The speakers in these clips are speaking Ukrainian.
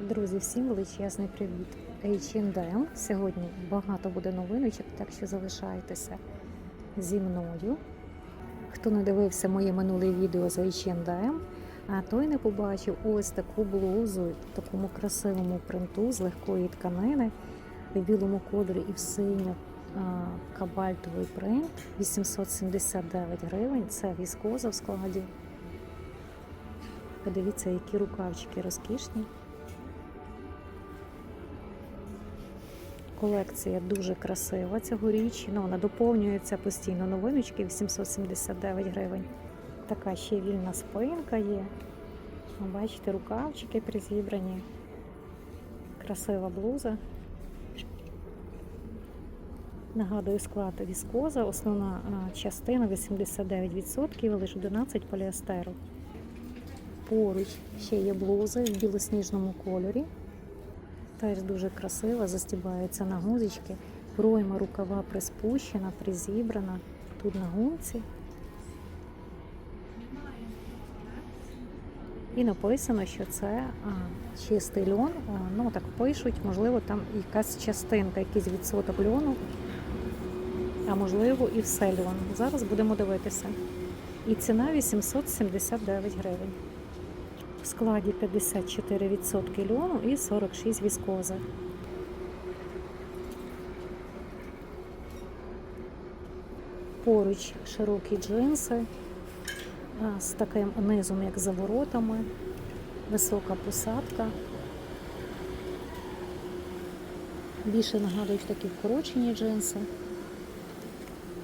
Друзі, всім величезний привіт! H&M. Сьогодні багато буде новиночок, так що залишайтеся зі мною. Хто не дивився моє минуле відео з H&M, а той не побачив ось таку блузу в такому красивому принту з легкої тканини в білому кольорі і в синьо кабальтовий принт 879 гривень. Це віскоза в складі. Подивіться, які рукавчики розкішні. Колекція дуже красива цьогоріч. Ну, вона доповнюється постійно новиночки 879 гривень. Така ще вільна спинка є. Бачите, рукавчики призібрані. Красива блуза. Нагадую, склад віскоза, основна частина 89%, лише 11 поліестеру. Поруч ще є блузи в білосніжному кольорі. Теж дуже красива, застібається на гузички. Пройма рукава приспущена, призібрана. Тут на гумці. І написано, що це а, чистий льон. А, ну так пишуть, можливо, там якась частинка, якийсь відсоток льону, а можливо і все льон. Зараз будемо дивитися. І ціна 879 гривень. В складі 54% льону і 46 віскози. Поруч широкі джинси з таким низом, як за воротами, висока посадка. Більше нагадують такі вкорочені джинси.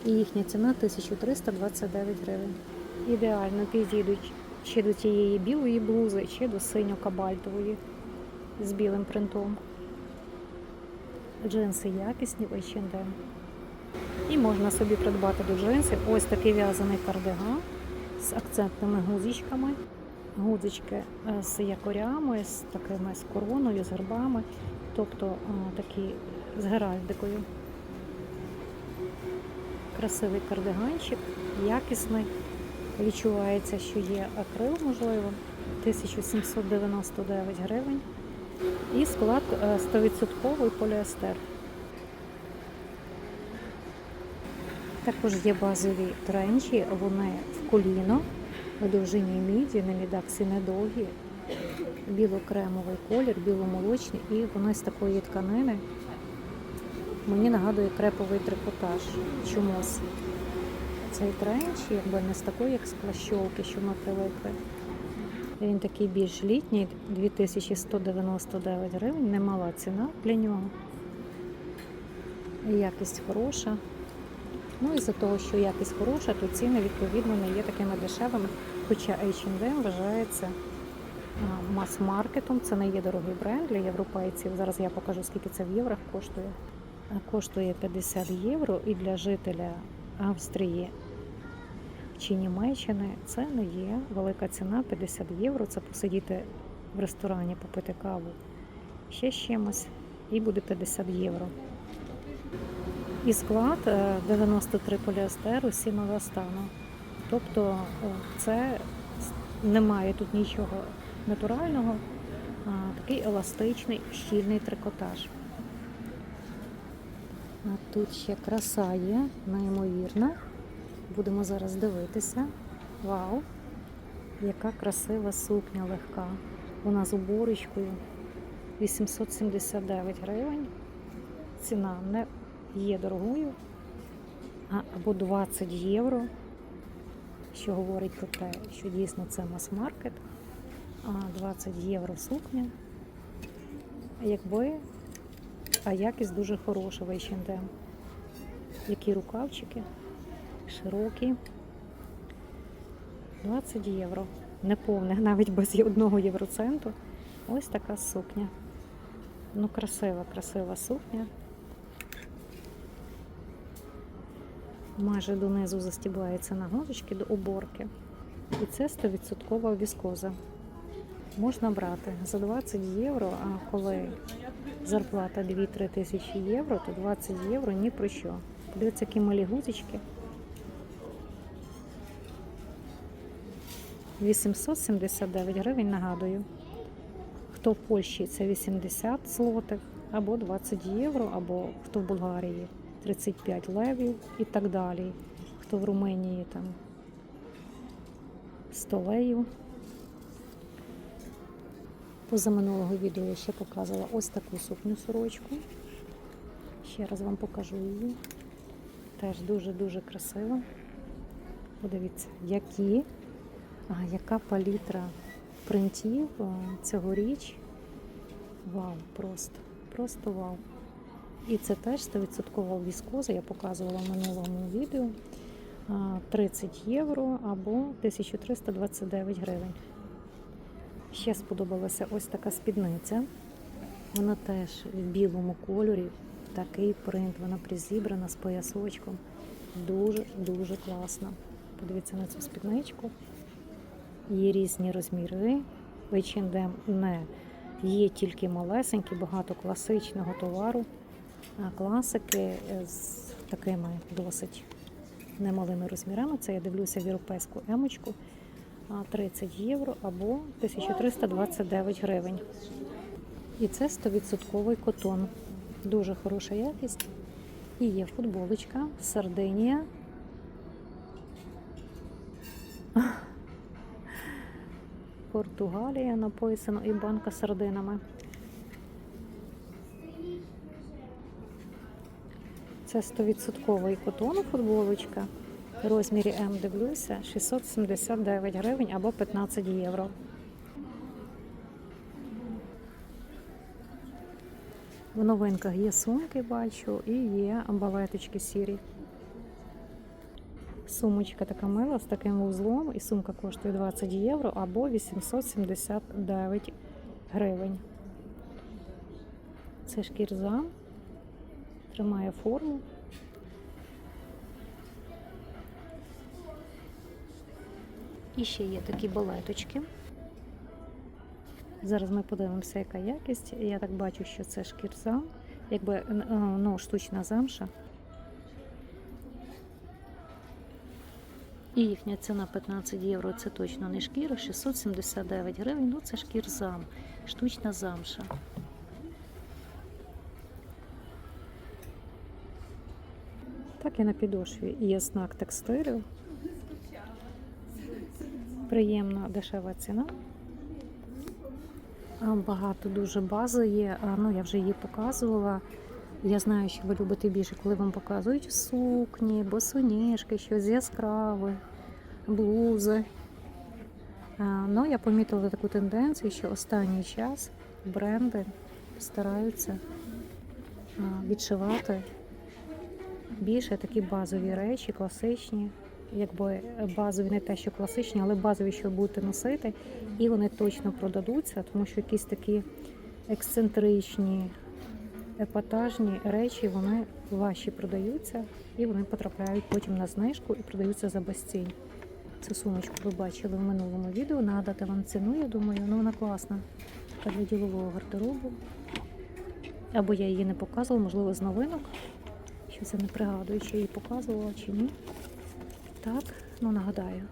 І їхня ціна 1329 гривень. Ідеально підійдуть чи до тієї білої блузи, чи до синьо-кабальтової з білим принтом. Джинси якісні в H&M. І можна собі придбати до джинсів ось такий в'язаний кардиган з акцентними гузичками. Гудзички е, з якорями, з такими з короною, з гербами, тобто е, такі з геральдикою. Красивий кардиганчик, якісний. Відчувається, що є акрил, можливо, 1799 гривень. І склад 100% поліестер. Також є базові тренчі, вони в коліно, в довжині міді, не мідаксі недовгі, біло-кремовий колір, біломолочний, і вони з такої тканини. Мені нагадує креповий трикотаж чомусь. Цей тренч, якби не з такої, як з плащовки, що ми привикли. Він такий більш літній, 2199 гривень, немала ціна для нього. Якість хороша. Ну і за того, що якість хороша, то ціни відповідно не є такими дешевими. Хоча H&M вважається мас-маркетом, це не є дорогий бренд для європейців. Зараз я покажу, скільки це в євро коштує. Коштує 50 євро і для жителя Австрії чи Німеччини це не є велика ціна 50 євро. Це посидіти в ресторані, попити каву ще з чимось, і буде 50 євро. І склад 93 поліестеру, 7 еластану. Тобто це немає тут нічого натурального, а такий еластичний щільний трикотаж. А тут ще краса є, неймовірна. Будемо зараз дивитися. Вау! Яка красива сукня легка. Вона з уборочкою 879 гривень. Ціна не є дорогою, а або 20 євро, що говорить про те, що дійсно це мас-маркет, а 20 євро сукня. Якби, а якість дуже хороша в H&M. Які рукавчики широкі. 20 євро. Неповних, навіть без одного євроценту. Ось така сукня. Ну, красива, красива сукня. Майже донизу застібається на гнозочки до оборки. І це 100% віскоза. Можна брати за 20 євро, а коли зарплата 2-3 тисячі євро, то 20 євро ні про що. Подивіться, які малі гузички. 879 гривень, нагадую. Хто в Польщі це 80 злотих, або 20 євро, або хто в Болгарії 35 левів і так далі. Хто в Румунії там 100 леїв. Позаминулого відео я ще показувала ось таку сукню сорочку. Ще раз вам покажу її. Теж дуже-дуже красива. Подивіться, які, а, яка палітра принтів цьогоріч. Вау, просто, просто вау. І це теж 100% віскоза, я показувала в минулому відео. 30 євро або 1329 гривень. Ще сподобалася ось така спідниця. Вона теж в білому кольорі, такий принт, вона призібрана з поясочком. Дуже-дуже класна. Подивіться на цю спідничку. Є різні розміри. H&M не є тільки малесенькі, багато класичного товару, класики з такими досить немалими розмірами. Це я дивлюся в європейську емочку. 30 євро або 1329 гривень. І це 100% котон. Дуже хороша якість. І є футболочка Сардинія. Португалія написано і банка з сардинами. Це 100% котон футболочка. В розмірі М дивлюся 679 гривень або 15 євро. В новинках є сумки, бачу, і є амбалеточки сірі. Сумочка така мила з таким вузлом, і сумка коштує 20 євро або 879 гривень. Це шкірза, тримає форму. І ще є такі балеточки. Зараз ми подивимося, яка якість. Я так бачу, що це шкірза, якби ну, штучна замша. І їхня ціна 15 євро. Це точно не шкіра, 679 гривень. Ну це шкірзам, штучна замша. Так і на підошві є знак текстилю. Приємна дешева ціна. Багато дуже бази є. Ну, я вже її показувала. Я знаю, що ви любите більше, коли вам показують сукні, босоніжки, щось яскраве, блузи. Ну, я помітила таку тенденцію, що останній час бренди стараються відшивати більше такі базові речі, класичні якби базові не те, що класичні, але базові, що будете носити, і вони точно продадуться, тому що якісь такі ексцентричні, епатажні речі, вони важчі продаються і вони потрапляють потім на знижку і продаються за безцінь. Цю сумочку ви бачили в минулому відео. Нагадати вам ціну, я думаю, ну вона класна. Для ділового гардеробу. Або я її не показувала, можливо, з новинок. Щось я не пригадую, чи її показувала чи ні. Так, ну нагадаю,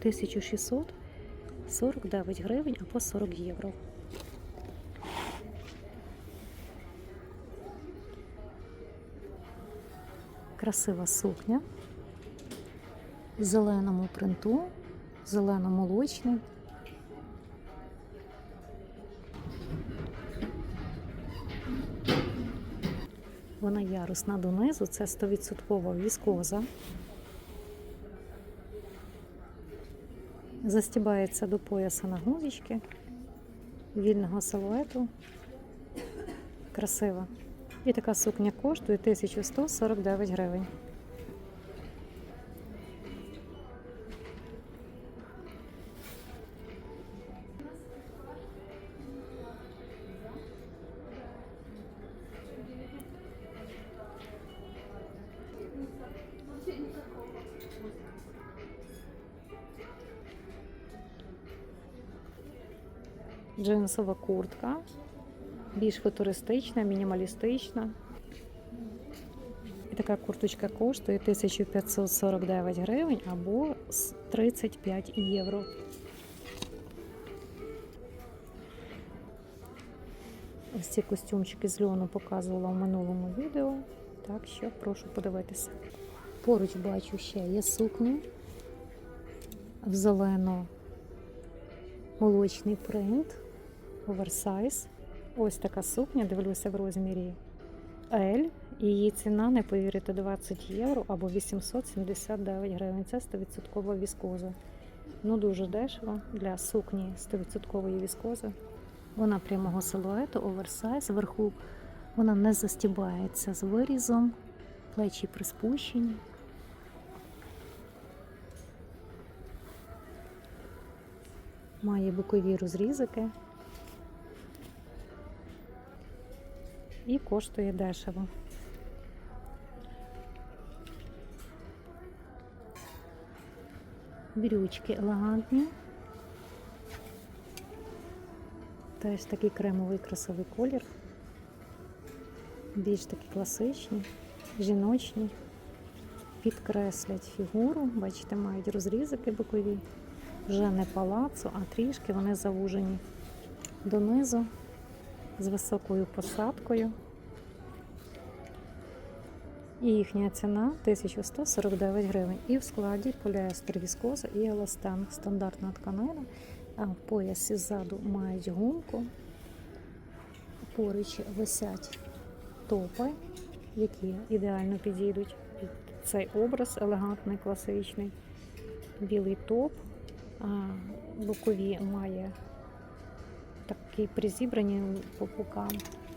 1649 гривень або 40 євро. Красива сукня в зеленому принту, зелено-молочний. Вона ярусна донизу, це 100% віскоза. Застібається до пояса на гузички, вільного силуету. Красива. І така сукня коштує 1149 гривень. Джинсова куртка, більш футуристична, мінімалістична. І така курточка коштує 1549 гривень або 35 євро. Ось ці костюмчики з льону показувала в минулому відео. Так що прошу подивитися. Поруч бачу ще є сукні в зелено молочний принт, оверсайз. Ось така сукня, дивлюся в розмірі L. Її ціна, не повірите, 20 євро або 879 гривень. Це 100% віскоза. Ну дуже дешево для сукні 100% віскози. Вона прямого силуету, оверсайз. Вверху вона не застібається з вирізом, плечі приспущені. Має бокові розрізики і коштує дешево. Брючки елегантні. Теж такий кремовий красивий колір. Більш такі класичні, жіночні. Підкреслять фігуру. Бачите, мають розрізики бокові. Вже не палацу, а трішки вони завужені донизу з високою посадкою. І їхня ціна 1149 гривень. І в складі поліестер віскоза і еластан. Стандартна тканина. А в поясі ззаду мають гумку. Поруч висять топи, які ідеально підійдуть під цей образ елегантний, класичний. Білий топ, а бокові має такі призібрані по бокам,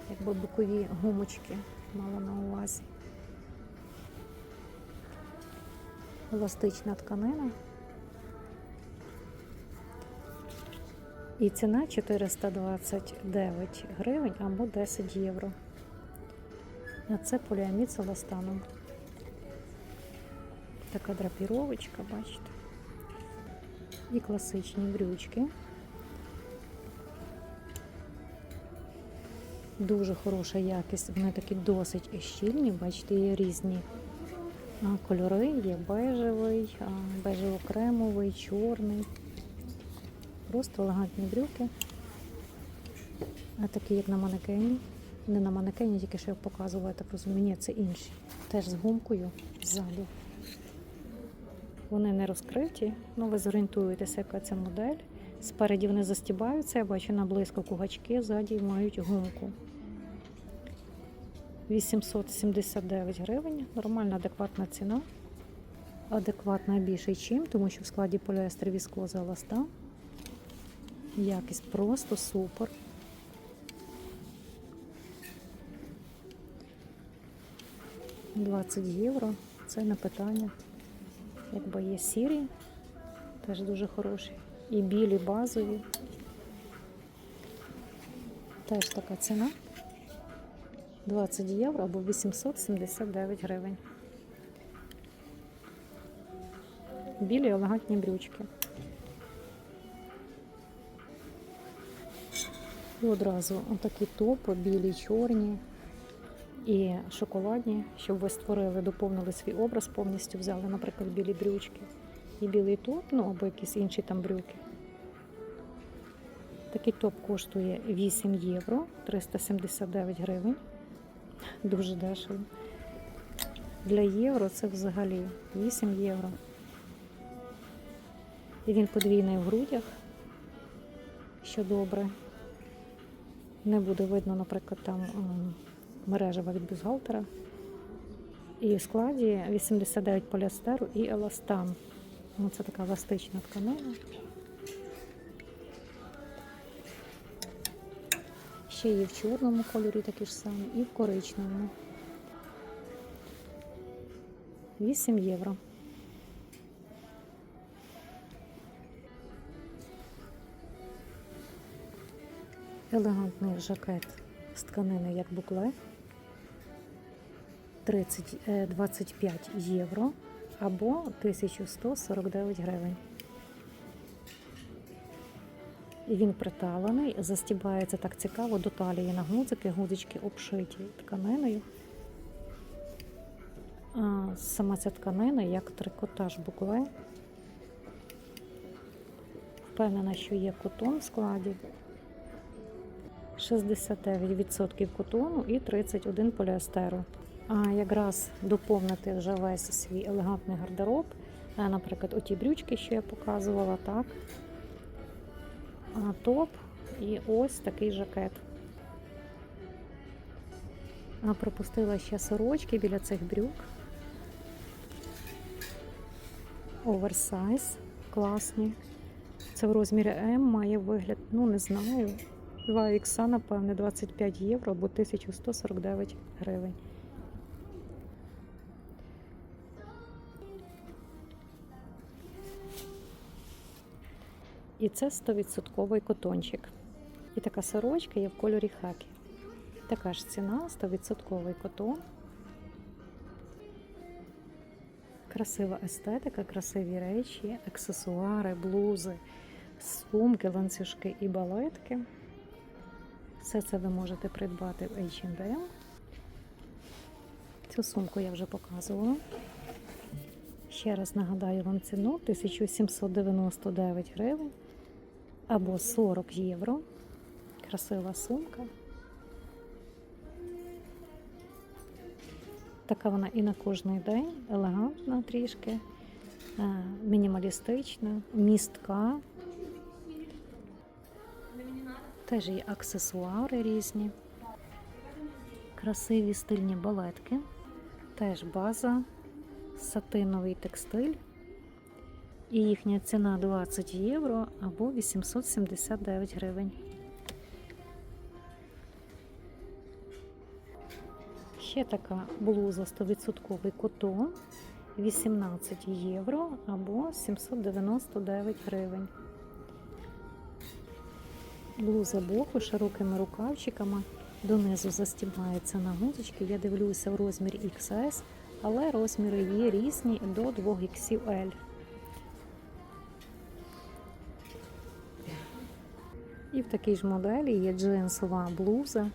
якби бокові гумочки мала на увазі. Еластична тканина. І ціна 429 гривень або 10 євро. А це поліамід з еластаном. Така драпіровочка, бачите. І класичні брючки. Дуже хороша якість, вони такі досить щільні, бачите, є різні кольори, є бежевий, бежево-кремовий, чорний. Просто елегантні брюки. Такі, як на манекені. Не на манекені, тільки що я показувала, я так розумію. Ні, це інші. Теж з гумкою ззаду. Вони не розкриті, ну ви зорієнтуєтеся, яка це модель. Спереді вони застібаються, я бачу на блискавку гачки, ззаді мають гумку. 879 гривень, нормальна, адекватна ціна. Адекватна більше чим, тому що в складі поліестер віскоза еластан. Якість просто супер. Двадцять євро, це не питання. Якби є сірі, теж дуже хороші. І білі базові. Теж така ціна. 20 євро або 879 гривень. Білі елегантні брючки. І одразу отакі топи, білі, чорні і шоколадні, щоб ви створили, доповнили свій образ, повністю взяли, наприклад, білі брючки і білий топ, ну або якісь інші там брюки. Такий топ коштує 8 євро, 379 гривень. Дуже дешево. Для євро це взагалі 8 євро. І він подвійний в грудях, що добре. Не буде видно, наприклад, там мережева від бюстгальтера. І в складі 89 поліестеру і еластан. Ну, це така еластична тканина. Ще є в чорному кольорі такі ж самі, і в коричневому. 8 євро. Елегантний жакет з тканини як букле. 30, е, 25 євро або 1149 гривень. І він приталений, застібається так цікаво до талії на гудзики, гудзички обшиті тканиною. А сама ця тканина як трикотаж букле. Впевнена, що є котон в складі. 69% котону і 31 поліестеру. А якраз доповнити вже весь свій елегантний гардероб. Наприклад, оті брючки, що я показувала, так. Топ і ось такий жакет. Пропустила ще сорочки біля цих брюк. Оверсайз, класні. Це в розмірі М має вигляд, ну не знаю. 2 ікса, напевне, 25 євро або 1149 гривень. І це 100% котончик. І така сорочка є в кольорі хакі. Така ж ціна 100% котон. Красива естетика, красиві речі, аксесуари, блузи, сумки, ланцюжки і балетки. Все це ви можете придбати в H&M. Цю сумку я вже показувала. Ще раз нагадаю вам ціну 1799 гривень або 40 євро. Красива сумка. Така вона і на кожний день, елегантна трішки, е, мінімалістична, містка. Теж є аксесуари різні, красиві стильні балетки, теж база, сатиновий текстиль. І їхня ціна 20 євро або 879 гривень. Ще така блуза 100% котон 18 євро або 799 гривень. Блуза боку широкими рукавчиками. Донизу застібається на гузочки. Я дивлюся в розмірі XS, але розміри є різні до 2 XL. В такій ж моделі є джинсова блуза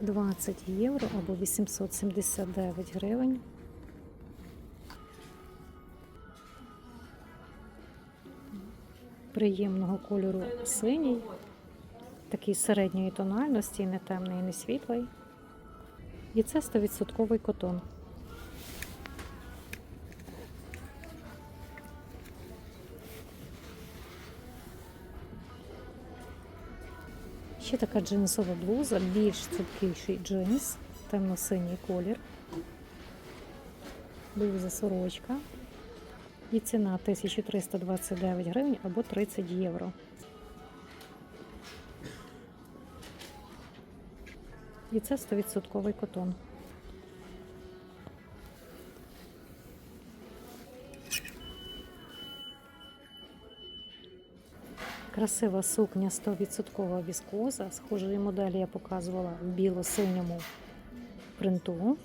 20 євро або 879 гривень. Приємного кольору синій, такий середньої тональності, не темний, не світлий. І це 100% котон. Ще така джинсова блуза, більш цупкіший джинс, темно-синій колір. Блуза сорочка. І ціна 1329 гривень або 30 євро. І це 100% котон. Красива сукня 100% віскоза. Схожої моделі я показувала в біло-синьому принту.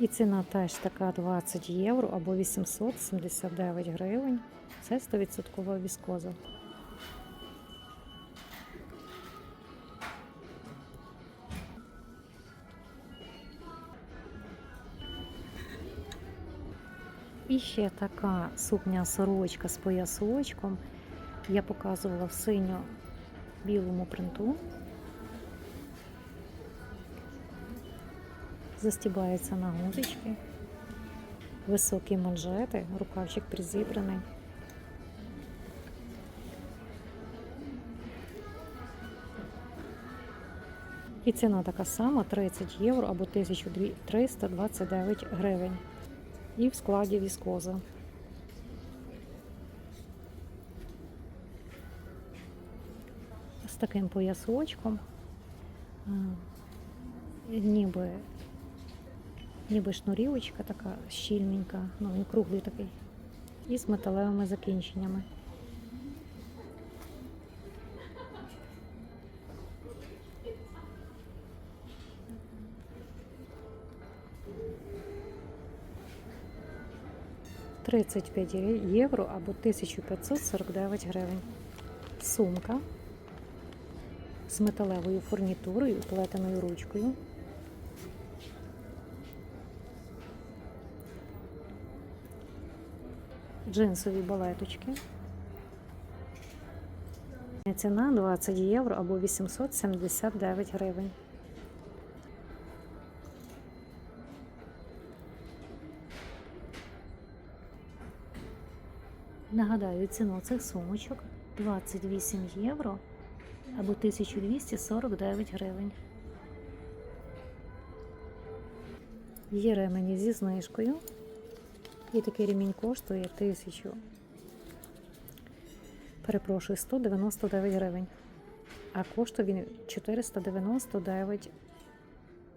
І ціна теж така 20 євро або 879 гривень. Це 100% віскоза. І ще така сукня-сорочка з поясочком. Я показувала в синьо-білому принту. Застібається на гудочки, високі манжети, рукавчик призібраний. І ціна така сама 30 євро або 1329 гривень. І в складі віскоза. З таким поясочком. Ніби ніби шнурівочка така щільненька, ну він круглий такий, і з металевими закінченнями. Тридцять п'ять євро або 1549 гривень. Сумка з металевою фурнітурою, плетеною ручкою. Джинсові балеточки. Ціна 20 євро або 879 гривень. Нагадаю, ціну цих сумочок 28 євро або 1249 гривень. Є ремені зі знижкою. І такий ремінь коштує 1000. Перепрошую, 199 гривень. А коштує він 499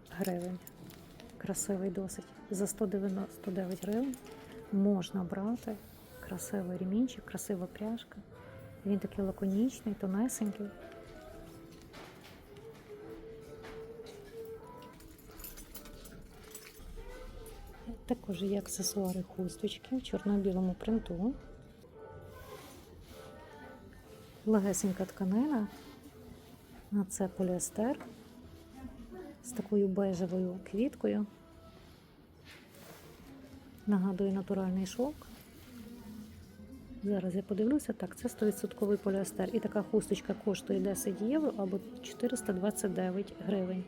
гривень. Красивий досить. За 199 гривень можна брати красивий ремінчик, красива пряжка. Він такий лаконічний, тонесенький. Також є аксесуари хусточки в чорно-білому принту. Легесенька тканина. А це поліестер з такою бежевою квіткою. Нагадує натуральний шовк. Зараз я подивлюся, так, це 100% поліестер. І така хусточка коштує 10 євро або 429 гривень.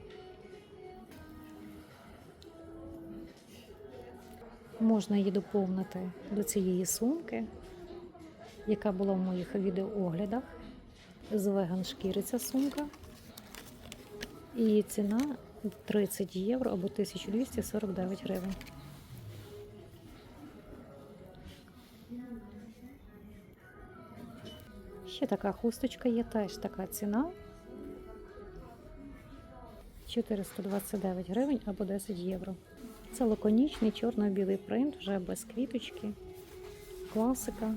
Можна її доповнити до цієї сумки, яка була в моїх відеооглядах. З веган шкіри ця сумка. І ціна 30 євро або 1249 гривень. Ще така хусточка є, теж така ціна. 429 гривень або 10 євро. Це лаконічний чорно-білий принт, вже без квіточки. Класика.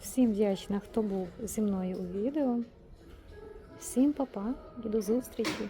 Всім вдячна, хто був зі мною у відео. Всім па-па і до зустрічі!